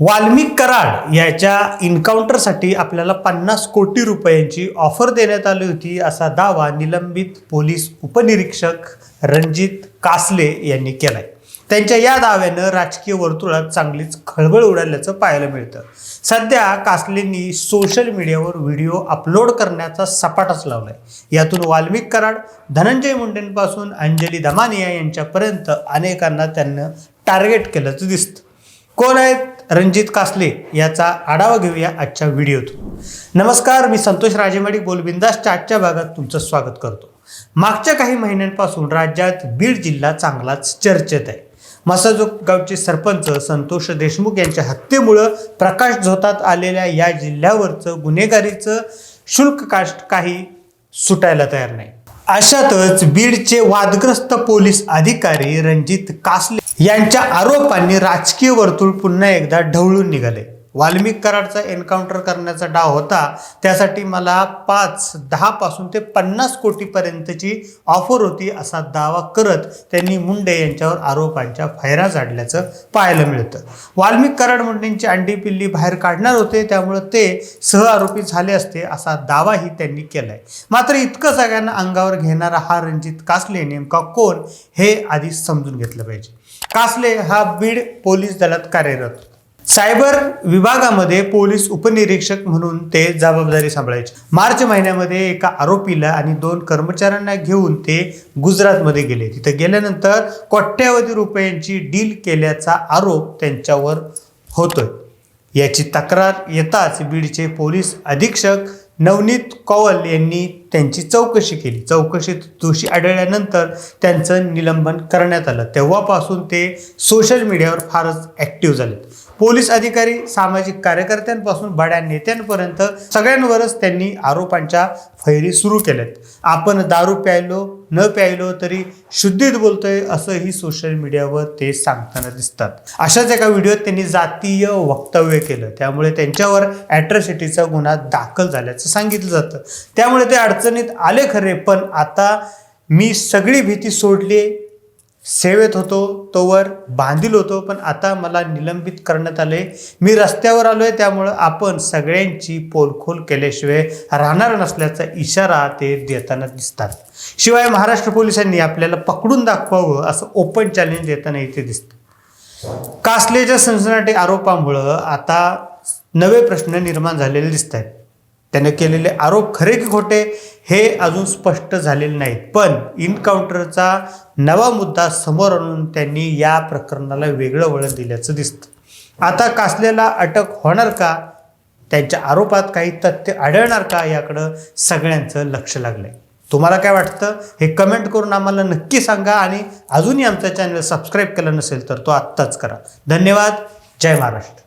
वाल्मिक कराड याच्या इन्काउंटरसाठी आपल्याला पन्नास कोटी रुपयांची ऑफर देण्यात आली होती असा दावा निलंबित पोलीस उपनिरीक्षक रणजित कासले यांनी केलाय. त्यांच्या या दाव्यानं राजकीय वर्तुळात चांगलीच खळबळ उडाल्याचं पाहायला मिळतं. सध्या कासलेंनी सोशल मीडियावर व्हिडिओ अपलोड करण्याचा सपाटाच लावलाय. यातून वाल्मिक कराड धनंजय मुंडेंपासून अंजली दमानिया यांच्यापर्यंत अनेकांना त्यांना टार्गेट केल्याचं दिसतं. कोण आहेत? रणजित कासले याचा आढावा घेऊया आजच्या व्हिडिओतून. नमस्कार मी संतोष राजेमाडी बोलबिंदासच्या आजच्या भागात तुमचं स्वागत करतो. मागच्या काही महिन्यांपासून राज्यात बीड जिल्हा चांगलाच चर्चेत आहे. मसाजोग गावचे सरपंच संतोष देशमुख यांच्या हत्येमुळं प्रकाश झोतात आलेल्या या जिल्ह्यावरचं गुन्हेगारीचं शुल्क काष्ट काही सुटायला तयार नाही. अशातच बीडचे वादग्रस्त पोलीस अधिकारी रणजित कासले यांच्या आरोपांनी राजकीय वर्तुळ पुन्हा एकदा ढवळून निघाले. वाल्मिक कराडचा एन्काउंटर करण्याचा डाव होता. त्यासाठी मला पाच दहापासून ते पन्नास कोटीपर्यंतची ऑफर होती असा दावा करत त्यांनी मुंडे यांच्यावर आरोपांच्या फैरा झाडल्याचं पाहायला मिळतं. वाल्मिक कराड मुंडेंची अंडी पिल्ली बाहेर काढणार होते त्यामुळे ते सह आरोपी झाले असते असा दावाही त्यांनी केलाय. मात्र इतकं सगळ्यांना अंगावर घेणारा हा रणजित कासले नेमका कोण हे आधी समजून घेतलं पाहिजे. कासले हा बीड पोलीस दलात कार्यरत. सायबर विभागामध्ये पोलीस उपनिरीक्षक म्हणून ते जबाबदारी सांभाळायचे. मार्च महिन्यामध्ये एका आरोपीला आणि दोन कर्मचाऱ्यांना घेऊन ते गुजरातमध्ये गेले. तिथे गेल्यानंतर कोट्यावधी रुपयांची डील केल्याचा आरोप त्यांच्यावर होतोय. याची तक्रार येताच बीडचे पोलीस अधीक्षक नवनीत कौल यांनी त्यांची चौकशी केली. चौकशीत दोषी आढळल्यानंतर त्यांचं निलंबन करण्यात आलं. तेव्हापासून ते सोशल मीडियावर फारच ॲक्टिव्ह झालेत. पोलीस अधिकारी सामाजिक कार्यकर्त्यांपासून बड्या नेत्यांपर्यंत सगळ्यांवरच त्यांनी आरोपांच्या फैरी सुरू केल्यात. आपण दारू प्यायलो न प्यायलो तरी शुद्धीत बोलतोय असंही सोशल मीडियावर ते सांगताना दिसतात. अशाच एका व्हिडिओत त्यांनी जातीय वक्तव्य केलं. त्यामुळे त्यांच्यावर ॲट्रॉसिटीचा गुन्हा दाखल झाल्याचं सांगितलं जातं. त्यामुळे ते अडचणीत आले खरे पण आता मी सगळी भीती सोडली सेवेत होतो तोवर बांधील होतो पण आता मला निलंबित करण्यात आले मी रस्त्यावर आलो आहे त्यामुळं आपण सगळ्यांची पोलखोल केल्याशिवाय राहणार नसल्याचा इशारा ते देताना दिसतात. शिवाय महाराष्ट्र पोलिसांनी आपल्याला पकडून दाखवावं असं ओपन चॅलेंज देताना इथे दिसतं. कासलेच्या सनसनाटी आरोपामुळं आता नवे प्रश्न निर्माण झालेले दिसत आहेत त्याने केलेले आरोप खरे की खोटे हे अजून स्पष्ट झालेले नाहीत. पण इन्काउंटरचा नवा मुद्दा समोर आणून त्यांनी या प्रकरणाला वेगळं वळण दिल्याचं दिसतं. आता कासलेला अटक होणार का? त्यांच्या आरोपात काही तथ्य आढळणार का? याकडं सगळ्यांचं लक्ष लागलंय. तुम्हाला काय वाटतं? हे कमेंट करून आम्हाला नक्की सांगा आणि अजूनही आमचा चॅनल सबस्क्राईब केलं नसेल तर तो आत्ताच करा. धन्यवाद. जय महाराष्ट्र.